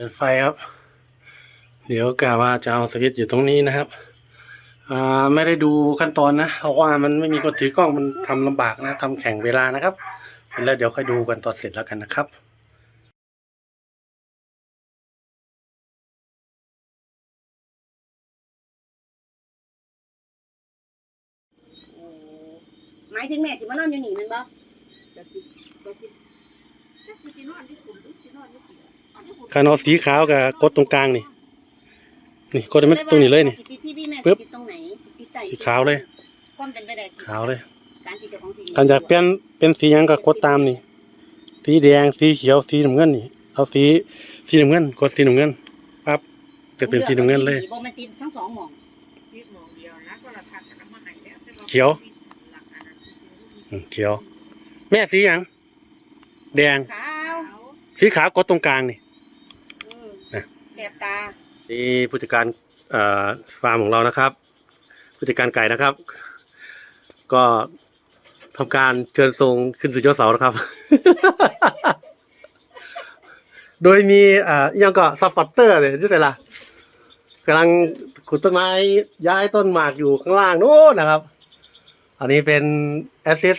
เปิดไฟครับ เดี๋ยวกะว่าจะเอาสวิตช์อยู่ตรงนี้นะครับอ่าไม่ได้ดูขั้นตอนนะ เพราะว่ามันไม่มีคนถือกล้องมันทำลำบากนะทำแข่งเวลานะครับเสร็จแล้วเดี๋ยวค่อยดูกันตอนเสร็จแล้วกันนะครับโอ้หมายถึงแม่สิมานอนอยู่นี่มันบ่คาน เอาสีขาวกับกดตรงกลางนี่ นี่กดให้มันตรงนี้เลยนี่สิติดที่พี่แม่ปึ๊บสิติดตรงไหนสิติดใต้สีขาวเลยความเป็นไปได้ขาวเลย การที่เจ้าของสิการอยากเปลี่ยนเป็นสีหยังก็กดตามนี่ สีแดง สีเขียว สีน้ำเงินนี่ เอาสี สีน้ำเงิน กดสีน้ำเงิน ปั๊บจะเป็นสีน้ำเงินเลยบ่แม่นติดทั้งสองหม่องนิดหมองเดียวนะก็ราคากันมาให้แล้วแต่าเขียวหลักอันนั้นคืออืมเขียว แม่สีหยัง แดงขาวขาว สีขาวกดตรงกลางนี่ อืมนะ แสบตา นี่ผู้จัดการเอ่อฟาร์มของเรานะครับ ผู้จัดการไก่นะครับ ก็ทำการเชิญทรงขึ้นสู่ยอดเสานะครับ โดยมีอ่าอหยังก็ซัพพอร์เตอร์เนี่ยที่ไหนล่ะกำลังขุดต้นไม้ย้ายต้นหมากอยู่ข้างล่างโน้นนะครับ อันนี้เป็นแอสซิส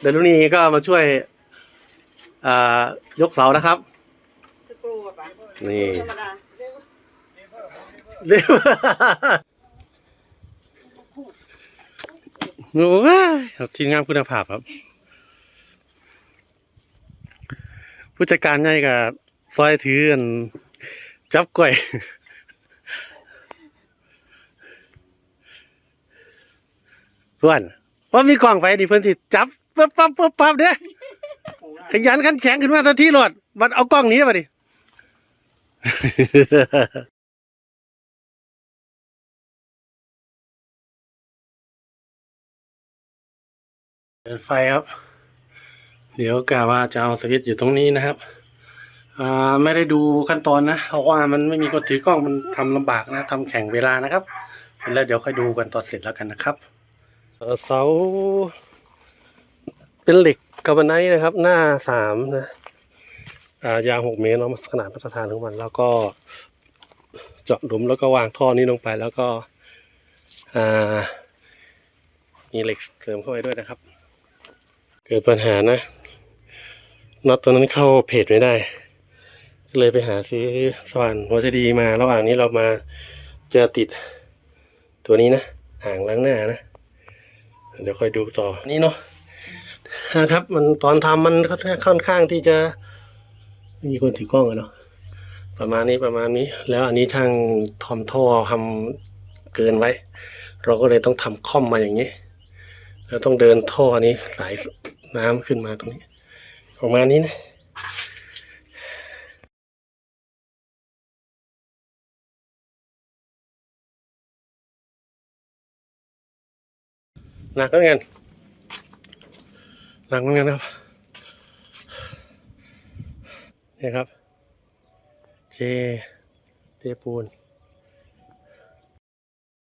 เดลูนี่ก็มาช่วย อ่ายกเสานะครับ สกรูอะปะนี่ ธรรมดาเรียกว่าโอ้ยครับทีมงานคุณภาพครับ ผู้จัดการใหญ่กับซอยถืออันจับกล้วยเพื่อนว่ามีกล่องไฟดิเพื่อนที่จับปั๊บปั๊บปั๊บปั๊บเด้ ขยันขันแข็งขึ้นมาทันทีโหลดมันเอากล้องหนี้มาดิเปิดไฟครับ เดี๋ยวกะว่าจะเอาสวิตช์อยู่ตรงนี้นะครับ อ่าไม่ได้ดูขั้นตอนนะ เพราะว่ามันไม่มีคนถือกล้องมันทำลำบากนะทำแข่งเวลานะครับ เสร็จแล้วเดี๋ยวค่อยดูกันตอนเสร็จแล้วกันนะครับเอ่อเสา เป็นเหล็กกาบไนท์นะครับ หน้าสามนะยาวหกเมตรเนาะขนาดมาตรฐานของมัน แล้วก็เจาะหลุมแล้วก็วางท่อนี้ลงไปแล้วก็มีเหล็กเสริมเข้าไปด้วยนะครับ เกิดปัญหานะน็อตตัวนั้นเข้าเพจไม่ได้ ก็เลยไปหาซื้อสว่านหัวเจดีมา ระหว่างนี้เรามาเจอติดตัวนี้นะอ่างล้างหน้านะ เดี๋ยวค่อยดูต่อนี่เนาะ นะครับ มันตอนทำมันค่อนข้างที่จะไม่มีคนถือกล้องอะเนาะประมาณนี้ประมาณนี้ แล้วอันนี้ช่างทอมท่อทำเกินไว้ เราก็เลยต้องทำค่อมมาอย่างนี้ แล้วต้องเดินท่อนี้สายน้ำขึ้นมาตรงนี้ ประมาณนี้นะนักเหมือนกันหนักเหมือนกันครับนี่ครับเจเทปูน